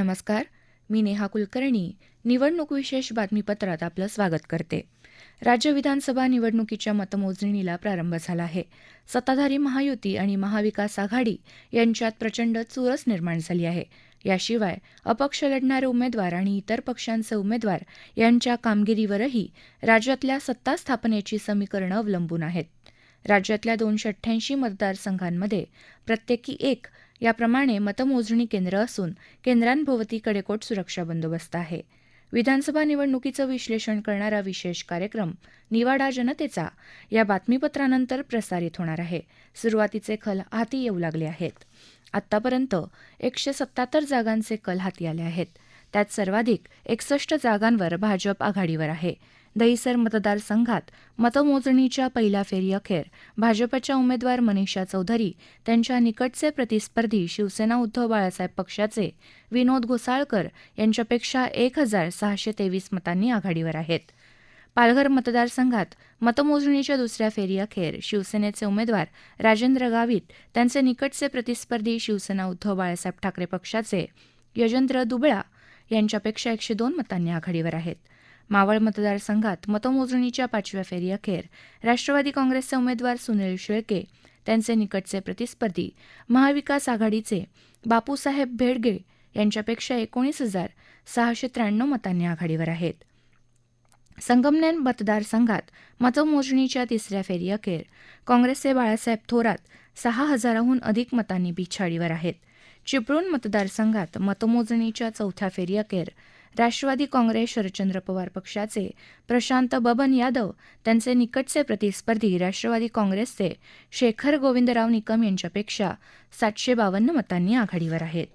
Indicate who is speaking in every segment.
Speaker 1: नमस्कार मी नेहा कुलकर्णी. निवडणूक विशेष बातमीपत्रात आपलं स्वागत करते. राज्य विधानसभा निवडणुकीच्या मतमोजणीला प्रारंभ झाला आहे. सत्ताधारी महायुती आणि महाविकास आघाडी यांच्यात प्रचंड चुरस निर्माण झाली आहे. याशिवाय अपक्ष लढणारे उमेदवार आणि इतर पक्षांचे उमेदवार यांच्या कामगिरीवरही राज्यातल्या सत्ता स्थापनेची समीकरणं अवलंबून आहेत. राज्यातल्या दोनशे अठ्ठ्याऐंशी मतदारसंघांमध्ये प्रत्येकी एक याप्रमाणे मतमोजणी केंद्र असून केंद्रांभोवती कडेकोट सुरक्षा बंदोबस्त आहे. विधानसभा निवडणुकीचं विश्लेषण करणारा विशेष कार्यक्रम निवाडा जनतेचा या बातमीपत्रानंतर प्रसारित होणार आहे. सुरुवातीचे खल हाती येऊ लागले आहेत. आतापर्यंत एकशे सत्याहत्तर जागांचे कल हाती आले आहेत. त्यात सर्वाधिक एकसष्ट जागांवर भाजप आघाडीवर आहे. दहिसर मतदारसंघात मतमोजणीच्या पहिल्या फेरीअखेर. भाजपच्या उमेदवार मनीषा चौधरी त्यांच्या निकटचे प्रतिस्पर्धी शिवसेना उद्धव बाळासाहेब पक्षाचे विनोद घोसाळकर यांच्यापेक्षा एक हजार सहाशे तेवीस मतांनी आघाडीवर आहेत. पालघर मतदारसंघात मतमोजणीच्या दुसऱ्या फेरीअखेर शिवसेनेचे उमेदवार राजेंद्र गावित त्यांचे निकटचे प्रतिस्पर्धी शिवसेना उद्धव बाळासाहेब ठाकरे पक्षाचे यजेंद्र दुबळा यांच्यापेक्षा एकशे दोन मतांनी आघाडीवर आहेत. मावळ मतदारसंघात मतमोजणीच्या पाचव्या फेरीअखेर राष्ट्रवादी काँग्रेसचे उमेदवार सुनील शेळके त्यांचे निकटचे प्रतिस्पर्धी महाविकास आघाडीचे बापूसाहेब भेडगे यांच्यापेक्षा एकोणीस हजार सहाशे त्र्याण्णव मतांनी आघाडीवर आहेत. संगमनेर मतदारसंघात मतमोजणीच्या तिसऱ्या फेरीअखेर काँग्रेसचे बाळासाहेब थोरात सहा हजाराहून अधिक मतांनी पिछाडीवर आहेत. चिपळूण मतदारसंघात मतमोजणीच्या चौथ्या फेरीअखेर राष्ट्रवादी काँग्रेस शरदचंद्र पवार पक्षाचे प्रशांत बबन यादव त्यांचे निकटचे प्रतिस्पर्धी राष्ट्रवादी काँग्रेसचे शेखर गोविंदराव निकम यांच्यापेक्षा सातशे बावन्न मतांनी आघाडीवर आहेत.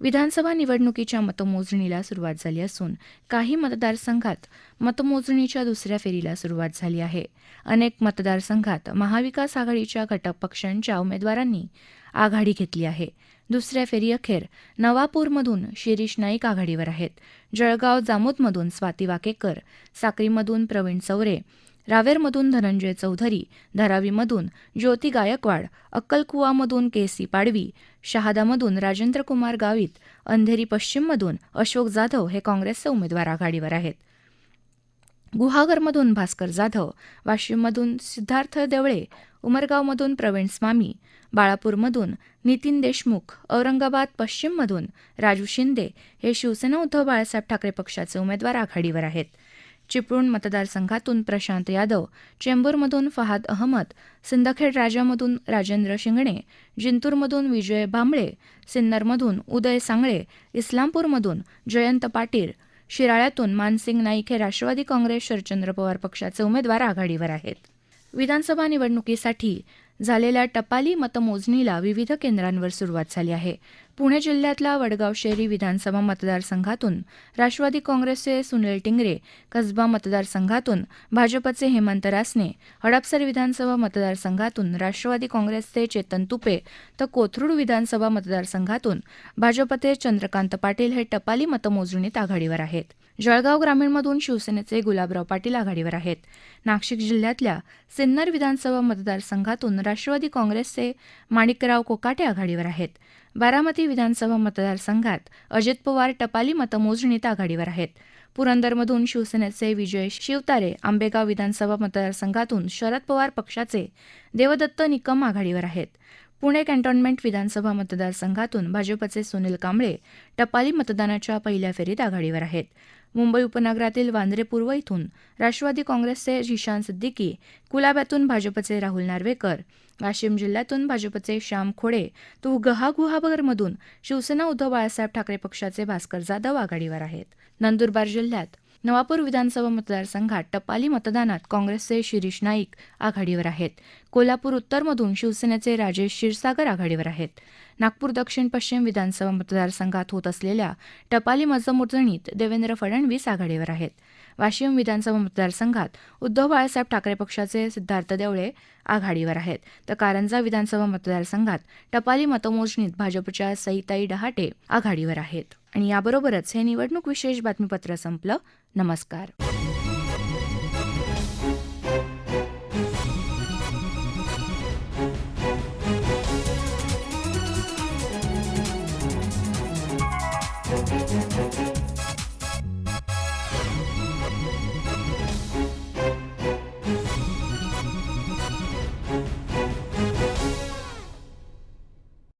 Speaker 1: विधानसभा निवडणुकीच्या मतमोजणीला सुरुवात झाली असून काही मतदारसंघात मतमोजणीच्या दुसऱ्या फेरीला सुरुवात झाली आहे. अनेक मतदारसंघात महाविकास आघाडीच्या घटक पक्षांच्या उमेदवारांनी आघाडी घेतली आहे. दुसऱ्या फेरीअखेर नवापूरमधून शिरीष नाईक आघाडीवर आहेत. जळगाव जामोदमधून स्वाती वाकेकर साक्रीमधून प्रवीण चौरे रावेरमधून धनंजय चौधरी धारावीमधून ज्योती गायकवाड अक्कलकुवामधून के सी पाडवी शहादामधून राजेंद्र कुमार गावित अंधेरी पश्चिममधून अशोक जाधव हे काँग्रेसचे उमेदवार आघाडीवर आहेत. गुहागरमधून भास्कर जाधव वाशिममधून सिद्धार्थ देवळे उमरगावमधून प्रवीण स्वामी बाळापूरमधून नितीन देशमुख औरंगाबाद पश्चिममधून राजू शिंदे हे शिवसेना उद्धव बाळासाहेब ठाकरे पक्षाचे उमेदवार आघाडीवर आहेत. चिपळूण मतदारसंघातून प्रशांत यादव चेंबूरमधून फहाद अहमद सिंदखेड राजामधून राजेंद्र शिंगणे जिंतूरमधून विजय भांबळे सिन्नरमधून उदय सांगळे इस्लामपूरमधून जयंत पाटील शिराळ्यातून मानसिंग नाईक हे राष्ट्रवादी काँग्रेस शरदचंद्र पवार पक्षाचे उमेदवार आघाडीवर आहेत. विधानसभा निवडणुकीसाठी झालेल्या टपाली मतमोजणीला विविध केंद्रांवर सुरुवात झाली आहे. पुणे जिल्ह्यातल्या वडगाव शहरी विधानसभा मतदारसंघातून राष्ट्रवादी काँग्रेसचे सुनील टिंगरे कसबा मतदारसंघातून भाजपचे हेमंत रासने हडपसर विधानसभा मतदारसंघातून राष्ट्रवादी काँग्रेसचे चेतन तुपे तर कोथरूड विधानसभा मतदारसंघातून भाजपचे चंद्रकांत पाटील हे टपाली मतमोजणीत आघाडीवर आहेत. जळगाव ग्रामीणमधून शिवसेनेचे गुलाबराव पाटील आघाडीवर आहेत. नाशिक जिल्ह्यातल्या सिन्नर विधानसभा मतदारसंघातून राष्ट्रवादी काँग्रेसचे माणिकराव कोकाटे आघाडीवर आहेत. बारामती विधानसभा मतदारसंघात अजित पवार टपाली मतमोजणीत आघाडीवर आहेत. पुरंदरमधून शिवसेनेचे विजय शिवतारे आंबेगाव विधानसभा मतदारसंघातून शरद पवार पक्षाचे देवदत्त निकम आघाडीवर आहेत. पुणे कॅन्टोन्मेंट विधानसभा मतदारसंघातून भाजपचे सुनील कांबळे टपाली मतदानाच्या पहिल्या फेरीत आघाडीवर आहेत. मुंबई उपनगरातील वांद्रे पूर्व इथून राष्ट्रवादी काँग्रेसचे झिशान सिद्दीकी कुलाब्यातून भाजपचे राहुल नार्वेकर वाशिम जिल्ह्यातून भाजपचे श्याम खोडे तो गहागुहाबरमधून शिवसेना उद्धव बाळासाहेब ठाकरे पक्षाचे भास्कर जाधव आघाडीवर आहेत. नंदुरबार जिल्ह्यात नवापूर विधानसभा मतदारसंघात टपाली मतदानात काँग्रेसचे शिरीष नाईक आघाडीवर आहेत. कोल्हापूर उत्तरमधून शिवसेनेचे राजेश क्षीरसागर आघाडीवर आहेत. नागपूर दक्षिण पश्चिम विधानसभा मतदारसंघात होत असलेल्या टपाली मतमोजणीत देवेंद्र फडणवीस आघाडीवर आहेत. वाशिम विधानसभा मतदारसंघात उद्धव बाळासाहेब ठाकरे पक्षाचे सिद्धार्थ देवळे आघाडीवर आहेत. तर कारंजा विधानसभा मतदारसंघात टपाली मतमोजणीत भाजपच्या सईताई डहाटे आघाडीवर आहेत. आणि याबरोबरच हे निवडणूक विशेष बातमीपत्र संपलं. नमस्कार.